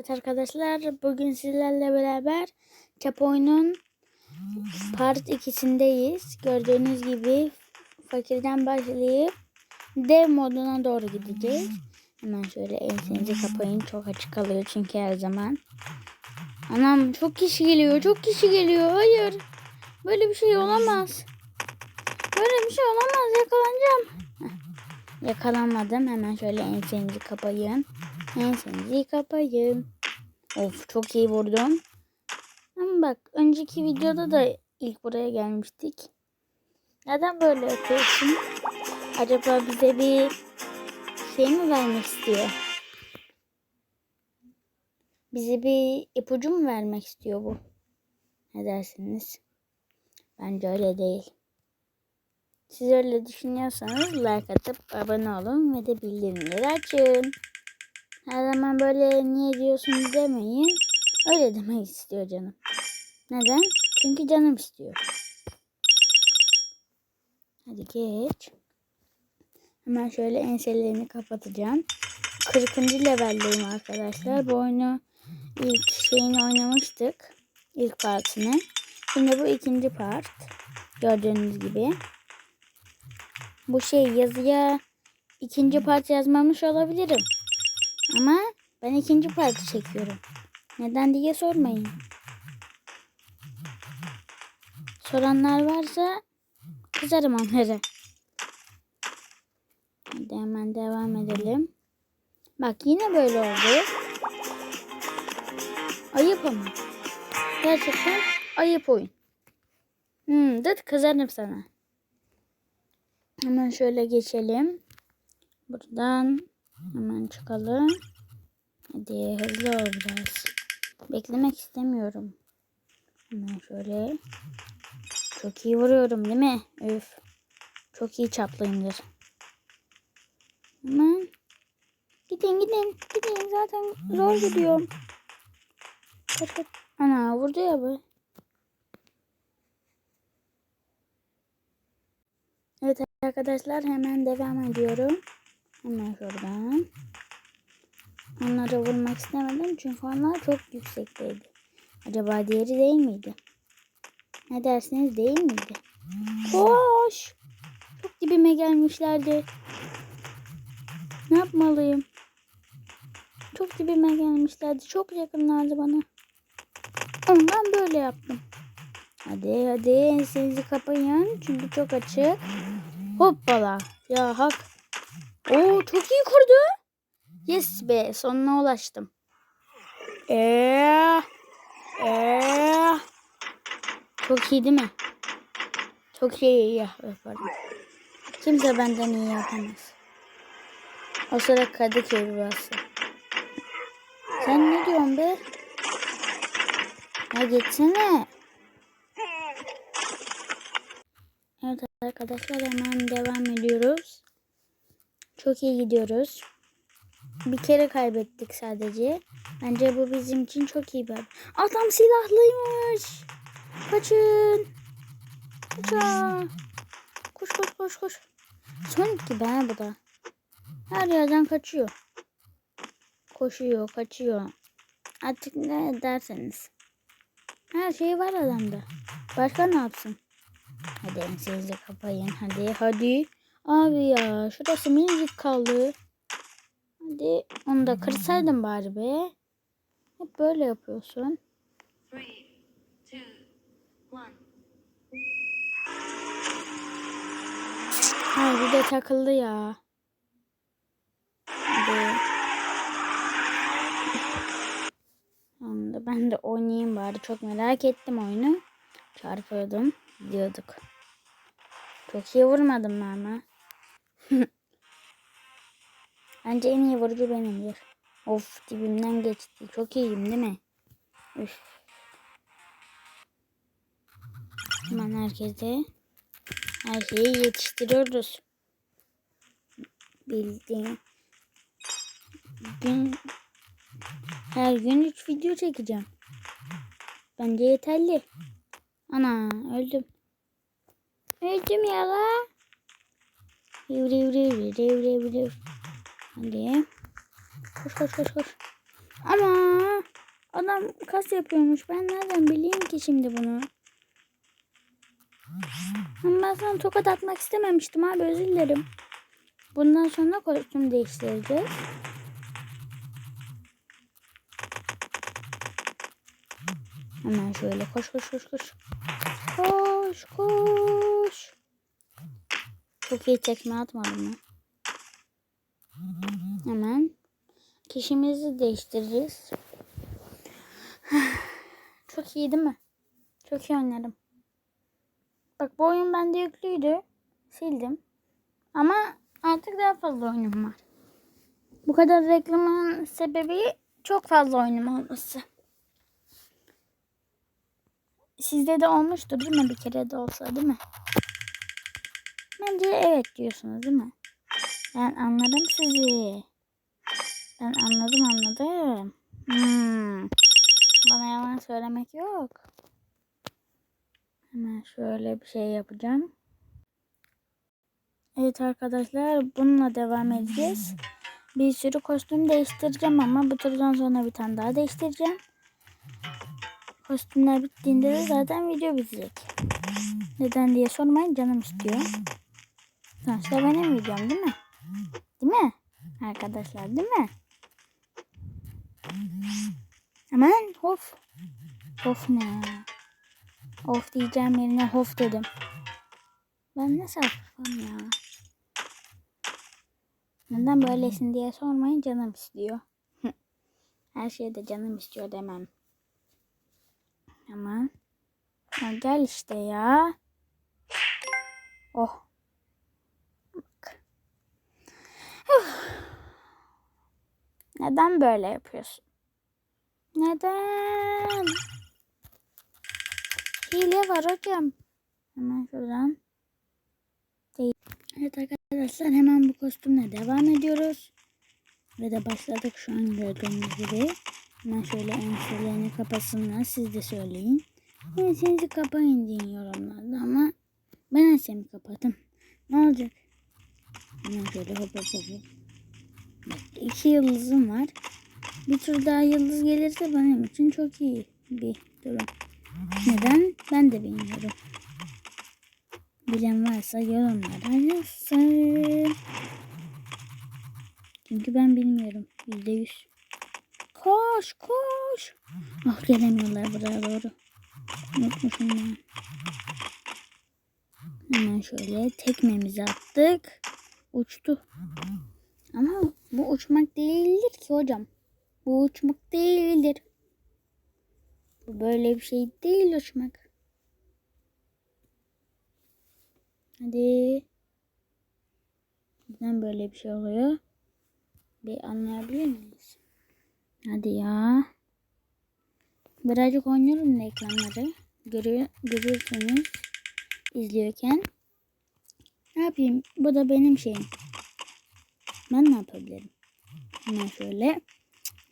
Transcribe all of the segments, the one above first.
Evet arkadaşlar bugün sizlerle beraber Çapoy'un part 2'sindeyiz. Gördüğünüz gibi fakirden başlayıp dev moduna doğru gideceğiz. Hemen şöyle ensenizi kapayın. Çok açık kalıyor çünkü her zaman. Anam çok kişi geliyor. Çok kişi geliyor. Hayır. Böyle bir şey olamaz. Böyle bir şey olamaz. Yakalanacağım. Heh. Yakalanmadım. Hemen şöyle ensenizi kapayın. Ensenizi kapayın. Of çok iyi vurdum. Ama bak önceki videoda da ilk buraya gelmiştik. Neden böyle yapıyorsun? Acaba bize bir şey mi vermek istiyor? Bize bir ipucu mu vermek istiyor bu? Ne dersiniz? Bence öyle değil. Siz öyle düşünüyorsanız like atıp abone olun ve de bildirimleri açın. Her zaman böyle niye diyorsun demeyin. Öyle demek istiyor canım. Neden? Çünkü canım istiyor. Hadi geç. Hemen şöyle enselerini kapatacağım. 40. leveldeyim arkadaşlar. Bu oyunu ilk şeyini oynamıştık. İlk partını. Şimdi bu ikinci part. Gördüğünüz gibi. Bu şey yazıya ikinci part yazmamış olabilirim. Ama ben ikinci parti çekiyorum. Neden diye sormayın. Soranlar varsa kızarım onlara. Hadi hemen devam edelim. Bak yine böyle oldu. Ayıp ama. Gerçekten ayıp oyun. Hmm, dıt kızarım sana. Hemen şöyle geçelim. Buradan hemen çıkalım. Hadi hızlı ol biraz. Beklemek istemiyorum. Hemen şöyle. Çok iyi vuruyorum değil mi? Üf. Çok iyi çaplıyımdır. Hemen. Gidin gidin. Gidin zaten zor gidiyorum. Kaç kaç. Ana vurdu ya bu. Evet arkadaşlar hemen devam ediyorum. Hemen şuradan. Onlara vurmak istemedim çünkü onlar çok yüksekteydi. Acaba diğeri değil miydi? Ne dersiniz değil miydi? Koş! Çok dibime gelmişlerdi. Ne yapmalıyım? Çok dibime gelmişlerdi. Çok yakınlardı bana. Ondan böyle yaptım. Hadi hadi ensenizi kapayın. Çünkü çok açık. Hoppala. Ya hak. Oo çok iyi kurdu. Yes be sonuna ulaştım. Eee. Eee. Çok iyi değil mi? Çok iyi yaparım. Kimse benden iyi yapamaz. O sıra Kadıköy burası. Sen ne diyorsun be? Ya geçsene. Evet arkadaşlar hemen devam ediyoruz. Çok iyi gidiyoruz. Bir kere kaybettik sadece. Bence bu bizim için çok iyi bir. Adam silahlıymış. Kaçın. Kaçın. Koş koş koş koş. Son gibi ha bu da. Her yerden kaçıyor. Koşuyor, kaçıyor. Artık ne derseniz. Her şey var adamda. Başka ne yapsın? Hadi ensenizi kapayın. Hadi hadi. Abi ya şurası minicik kaldı. Hadi onu da kırsaydın bari be. Hep böyle yapıyorsun. Three. Ay bir de takıldı ya. Hadi. Ben de oynayayım bari. Çok merak ettim oyunu. Çarpıyordum. Diyorduk. Çok iyi vurmadım ama? Bence en iyi vurucu benimdir. Of dibimden geçti. Çok iyiyim değil mi? Üf. Hemen herkese her şeyi yetiştiriyoruz. Bildiğin gün her gün 3 video çekeceğim. Bence yeterli. Ana öldüm. Öldüm ya la. Yürü yürü yürü yürü yürü. Hadi. Koş koş koş koş. Ama Adam kas yapıyormuş. Ben nereden bileyim ki şimdi bunu? Ama ben sana tokat atmak istememiştim abi özür dilerim. Bundan sonra kostüm değiştireceğiz. Hemen şöyle koş koş koş koş. Koş koş. Çok iyi tekme atmadım mı? Hemen kişimizi değiştireceğiz. Çok iyi değil mi? Çok iyi oynadım. Bak bu oyun bende yüklüydü. Sildim. Ama artık daha fazla oyunum var. Bu kadar reklamın sebebi çok fazla oyunum olması. Sizde de olmuştur değil mi? Bir kere de olsa değil mi? Bence evet diyorsunuz değil mi? Ben anladım sizi. Ben anladım anladım. Hmm. Bana yalan söylemek yok. Hemen şöyle bir şey yapacağım. Evet arkadaşlar bununla devam edeceğiz. Bir sürü kostüm değiştireceğim ama bu turdan sonra bir tane daha değiştireceğim. Kostümler bittiğinde de zaten video bitecek. Neden diye sormayın canım istiyor. Sonuçta benim videom değil mi? Değil mi? Arkadaşlar değil mi? Hemen hof. Hof ne? Of diyeceğim yerine hof dedim. Ben ne sapım ya? Neden böylesin diye sormayın canım istiyor. Her şeyde canım istiyor demem. Ama gel işte ya. Oh. Bak. Uf. Neden böyle yapıyorsun? Neden? Hile var hocam. Hemen şuradan. Evet arkadaşlar hemen bu kostümle devam ediyoruz. Ve de başladık şu an gördüğünüz gibi. Hemen şöyle enstelerini kapasınlar. Siz de söyleyin. Ensenizi kapayın deyin yorumlarda ama ben ensemi kapadım. Ne olacak? Hemen şöyle hop hop hop. İki yıldızım var. Bir tur daha yıldız gelirse benim için çok iyi bir durum. Neden? Ben de bilmiyorum. Bilen varsa yorumlara yazsın. Çünkü ben bilmiyorum. Yüzde yüz. Koş koş. Ah gelemiyorlar buraya doğru. Unutmuşum ben. Hemen şöyle tekmemizi attık. Uçtu. Uçmak değildir ki hocam. Bu uçmak değildir. Bu böyle bir şey değil uçmak. Hadi. Neden böyle bir şey oluyor? Bir anlayabilir miyiz? Hadi ya. Birazcık oynuyorum reklamları. Görüyor, görüyorsunuz izliyorken. Ne yapayım? Bu da benim şeyim. Ben ne yapabilirim? Hemen şöyle.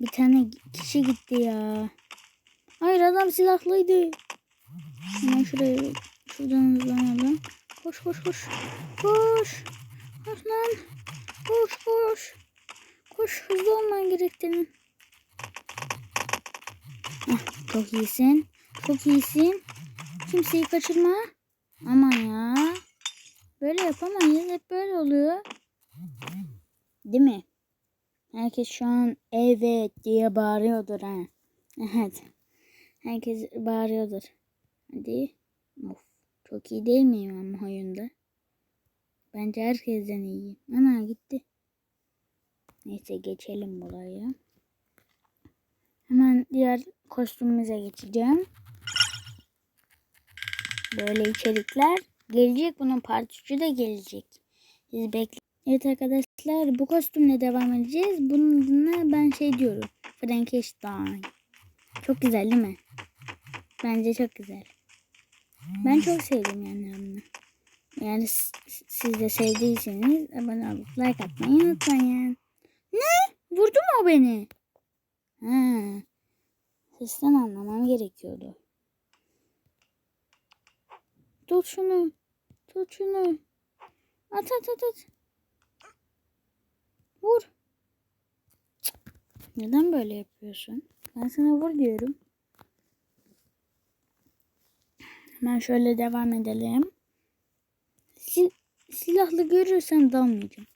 Bir tane kişi gitti ya. Hayır adam silahlıydı. Hemen şuraya şuradan hızlanalım. Koş koş koş. Koş. Koş lan. Koş koş. Koş hızlı olman gerektiğini. Ah, çok iyisin. Çok iyisin. Kimseyi kaçırma. Aman ya. Böyle yapamayız. Hep böyle oluyor. Değil mi? Herkes şu an evet diye bağırıyordur ha. Evet. Herkes bağırıyordur. Hadi. Of. Çok iyi değil miyim ama oyunda? Bence herkesten iyiyim. Ana gitti. Neyse geçelim burayı. Hemen diğer kostümümüze geçeceğim. Böyle içerikler gelecek. Bunun part 3'ü de gelecek. Siz bekleyin. Evet arkadaşlar bu kostümle devam edeceğiz. Bunun adına ben şey diyorum. Frankenstein. Çok güzel değil mi? Bence çok güzel. Ben çok sevdim yani bunu. Yani siz de sevdiyseniz abone olup like atmayı unutmayın. Ne? Vurdu mu o beni? Ha. Sesten anlamam gerekiyordu. Tut şunu. Tut şunu. At at at at. Vur. Neden böyle yapıyorsun? Ben sana vur diyorum. Hemen şöyle devam edelim. Sil silahlı görürsen dalmayacağım.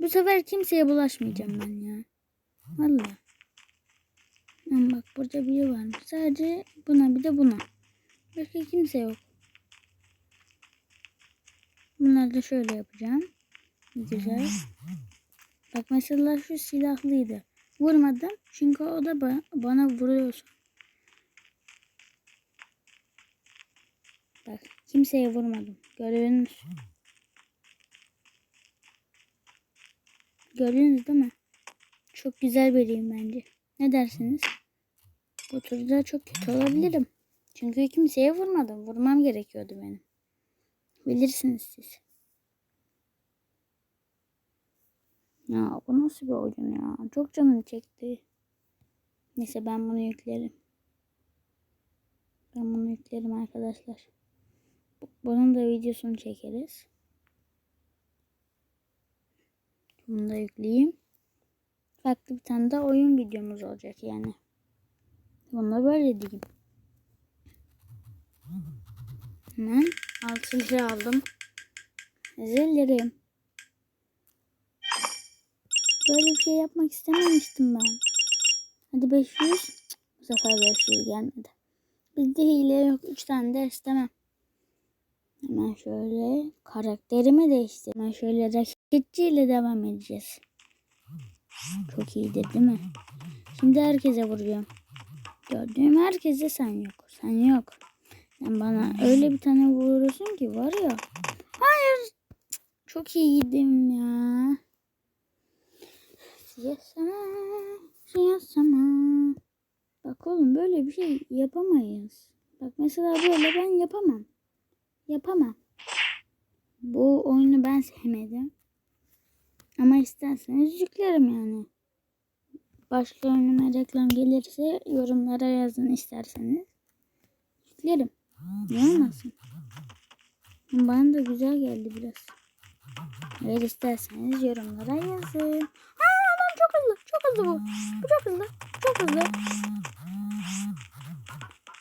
Bu sefer kimseye bulaşmayacağım ben ya. Vallahi. Lan bak burada biri varmış. Sadece buna bir de buna. Başka kimse yok. Bunları da şöyle yapacağım. Güzel. Bak mesela şu silahlıydı. Vurmadım çünkü o da ba- bana vuruyor. Bak kimseye vurmadım. Gördünüz. Gördünüz değil mi? Çok güzel biriyim bence. Ne dersiniz? Bu turda çok kötü olabilirim. Çünkü kimseye vurmadım. Vurmam gerekiyordu benim. Bilirsiniz siz. Ya bu nasıl bir oyun ya? Çok canım çekti. Neyse ben bunu yüklerim. Ben bunu yüklerim arkadaşlar. Bu- Bunun da videosunu çekeriz. Bunu da yükleyeyim. Farklı bir tane de oyun videomuz olacak yani. Bunu da böyle diyeyim. Hemen 6 lira aldım. Özür dilerim. Böyle bir şey yapmak istememiştim ben. Hadi 500. Cık, Bu sefer 500 gelmedi. Bizde hile yok. 3 tane de istemem. Hemen şöyle karakterimi değiştir. Hemen şöyle raketçiyle devam edeceğiz. Çok iyidir değil mi? Şimdi herkese vuruyorum. Gördüğüm herkese sen yok. Sen yok. Sen bana öyle bir tane vurursun ki var ya. Hayır. Çok iyiydim ya. Siyasama. Siyasama. Bak oğlum böyle bir şey yapamayız. Bak mesela böyle ben yapamam. Yapamam. Bu oyunu ben sevmedim. Ama isterseniz yüklerim yani. Başka önüme reklam gelirse yorumlara yazın isterseniz. Yüklerim. Ne olmasın? Bana da güzel geldi biraz. Eğer isterseniz yorumlara yazın. Adam çok hızlı. Çok hızlı bu. Bu çok hızlı. Çok hızlı.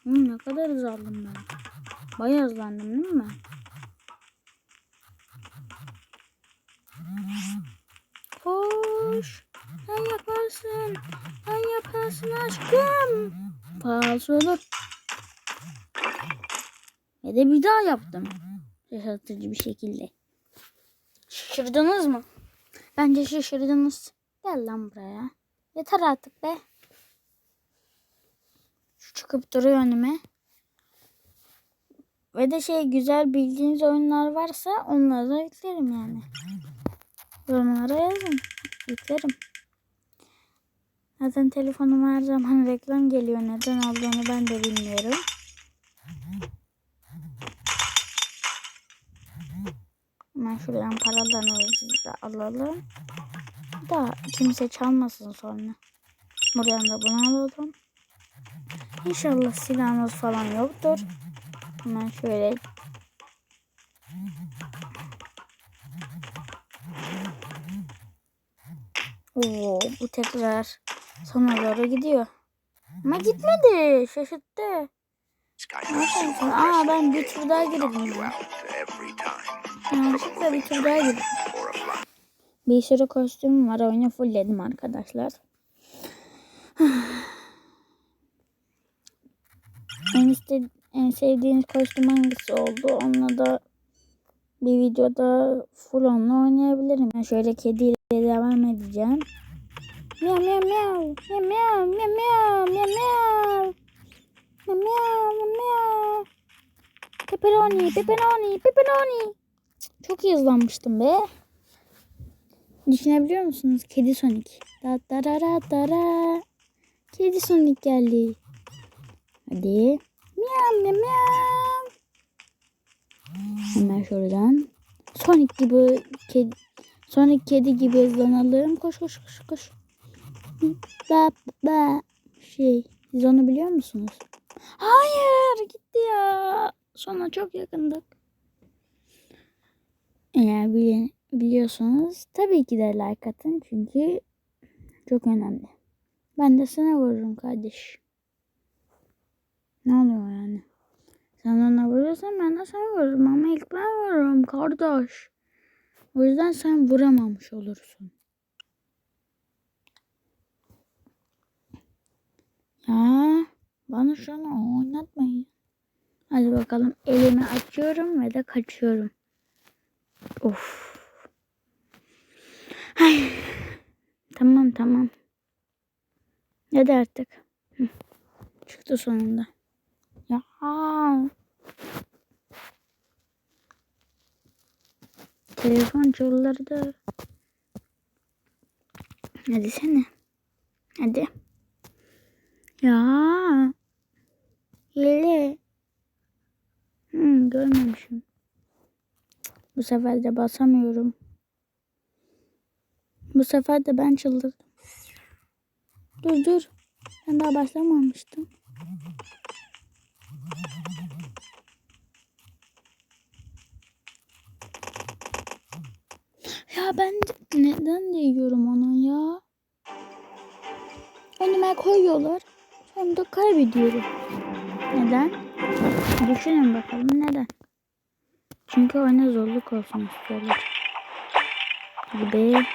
Hmm, ne kadar hız aldım ben. Bayağı hızlandım değil mi? Koş. Sen yaparsın. Sen yaparsın aşkım. Falso olur. Ve de bir daha yaptım. Şaşırtıcı bir şekilde. Şaşırdınız mı? Bence şaşırdınız. Gel lan buraya. Yeter artık be. Şu çıkıp duruyor önüme. Ve de şey güzel bildiğiniz oyunlar varsa onları da yüklerim yani. Yorumlara yazın. Yüklerim. Zaten telefonuma her zaman reklam geliyor. Neden olduğunu ben de bilmiyorum. Hemen şuradan paralarımızı da alalım. Da kimse çalmasın sonra. Buradan da bunu alalım. İnşallah silahımız falan yoktur. Hemen şöyle Oo, bu tekrar sona doğru gidiyor. Ama gitmedi. Şaşırttı. Skyhawk Aa ben bir tur daha girdim. Yanlışlıkla bir tur daha girdim. Bir sürü kostüm var. Oyunu fullledim arkadaşlar. en, en sevdiğiniz kostüm hangisi oldu? Onunla da bir videoda full onunla oynayabilirim. Ben şöyle kediyle devam edeceğim. Miau miau. Miau miau miau miau miau miau. Miau miau miau miau. Pepperoni, pepperoni, pepperoni. Çok iyi hızlanmıştım be. Düşünebiliyor musunuz? Kedi Sonic. Da da da da da da. Kedi Sonic geldi. Hadi. Miau miau miau. Hemen şuradan. Sonic gibi kedi Sonic kedi gibi hızlanalım. Koş koş koş koş. Ba ba şey. Siz onu biliyor musunuz? Hayır gitti ya. Sonra çok yakındık. Eğer bili- biliyorsanız tabii ki de like atın çünkü çok önemli. Ben de sana vururum kardeş. Ne oluyor yani? Sen ona vuruyorsan ben de sana vururum ama ilk ben vururum kardeş. O yüzden sen vuramamış olursun. Ya bana şunu oynatmayın. Hadi bakalım elimi açıyorum ve de kaçıyorum. Of. Ay. Tamam tamam. Hadi artık. Çıktı sonunda. Ya. Telefon çıldırdı. Hadi sene. Hadi. Ya. Hile. Hmm, görmemişim. Bu sefer de basamıyorum. Bu sefer de ben çıldırdım. Dur dur. Ben daha başlamamıştım. Ya ben de- neden değiyorum ona ya? Önüme koyuyorlar. Sonra da kaybediyorum. Neden? Düşünün bakalım neden? Çünkü oyuna zorluk olsun istiyorlar. Gibi.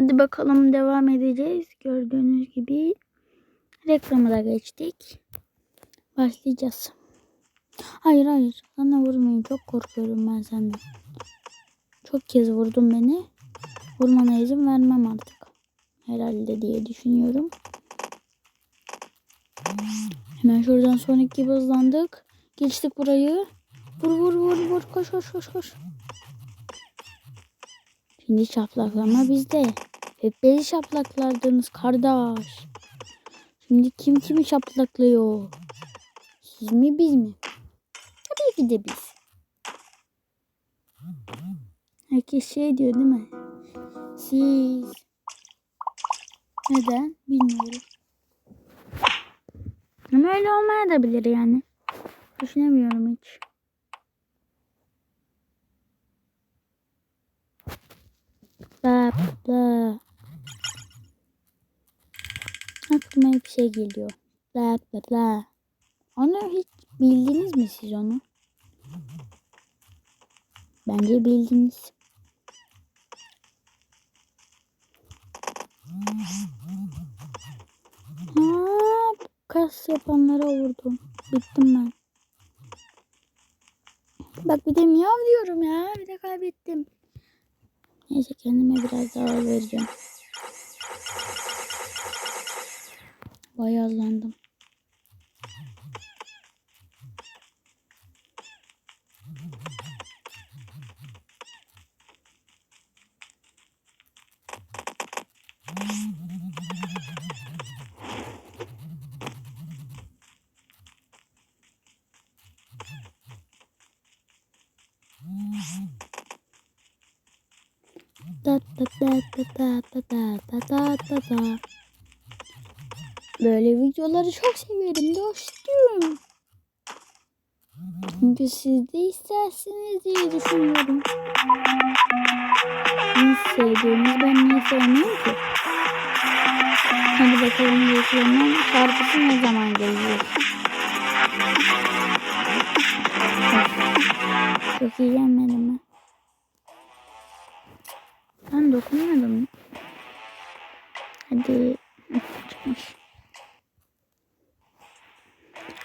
Hadi bakalım devam edeceğiz. Gördüğünüz gibi reklamı da geçtik. Başlayacağız. Hayır hayır. Sana vurmayın. Çok korkuyorum ben senden. Çok kez vurdun beni. Vurmana izin vermem artık. Herhalde diye düşünüyorum. Hemen şuradan sonraki gibi hızlandık. Geçtik burayı. Vur vur vur vur. Koş koş koş koş. Şimdi şaplaklama bizde. Hep beni şaplaklardınız kardeş. Şimdi kim kimi şaplaklıyor? Siz mi biz mi? Tabii ki de biz. Herkes şey diyor değil mi? Siz. Neden? Bilmiyorum. Ama öyle olmaya da bilir yani. Düşünemiyorum hiç. Bla bla. Aklıma bir şey geliyor. Bla bla bla. Onu hiç bildiniz mi siz onu? Bence bildiniz. Ha, kas yapanlara vurdum. Bittim ben. Bak bir de miyav diyorum ya. Bir de kaybettim. Neyse kendime biraz daha vereceğim. Bayağı hızlandım. Ta ta ta ta ta ta ta ta ta ta. Böyle videoları çok severim dostum. Çünkü siz de istersiniz diye düşünüyorum. Siz sevdiğiniz ben niye sevmiyorum ki? Hadi bakalım geçiyorum. Şarkısı ne zaman geliyor? Çok iyi gelmedi mi? Ben dokunmadım. Hadi. Çıkmış. Aa, aa, ana, aa, ana, aa, ana.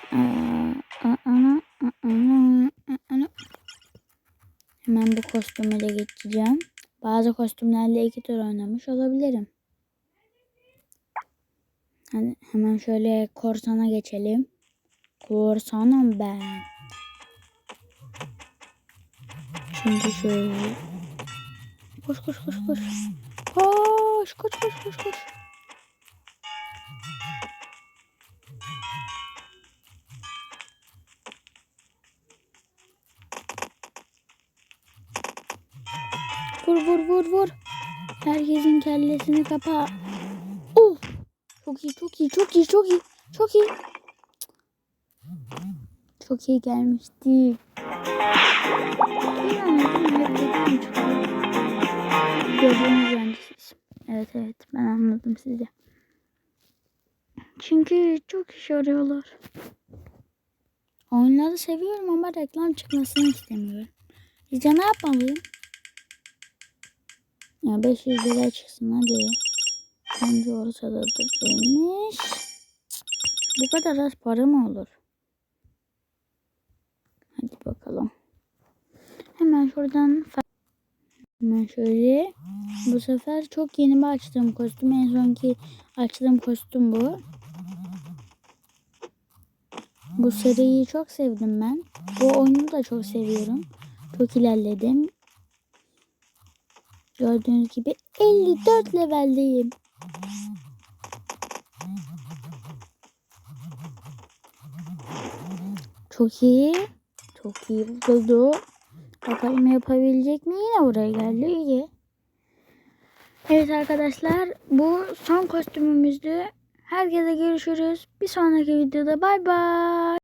Hemen bu kostümü de geçeceğim. Bazı kostümlerle iki tur oynamış olabilirim. Hadi hemen şöyle korsana geçelim. Korsanım ben. Şimdi şöyle. Koş koş koş koş. Koş koş koş koş koş. Herkesin kellesini kapa. Oh! Çok iyi çok iyi çok iyi çok iyi. Çok iyi. Çok iyi gelmişti. Gördüğünüz mühendisiz. Evet evet ben anladım sizi. Çünkü çok iş arıyorlar. Oyunları seviyorum ama reklam çıkmasını istemiyorum. Sizce ne yapmalıyım? Ya 500 lira çıksın hadi. Bence ortada değilmiş. Bu kadar az para mı olur? Hadi bakalım. Hemen şuradan hemen şöyle. Bu sefer çok yeni bir açtığım kostüm. En sonki açtığım kostüm bu. Bu seriyi çok sevdim ben. Bu oyunu da çok seviyorum. Çok ilerledim. Gördüğünüz gibi 54 leveldeyim. Çok iyi. Çok iyi buldu. Bakalım yapabilecek mi? Yine buraya geldi. İyi. Evet arkadaşlar bu son kostümümüzdü. Herkese görüşürüz. Bir sonraki videoda bay bay.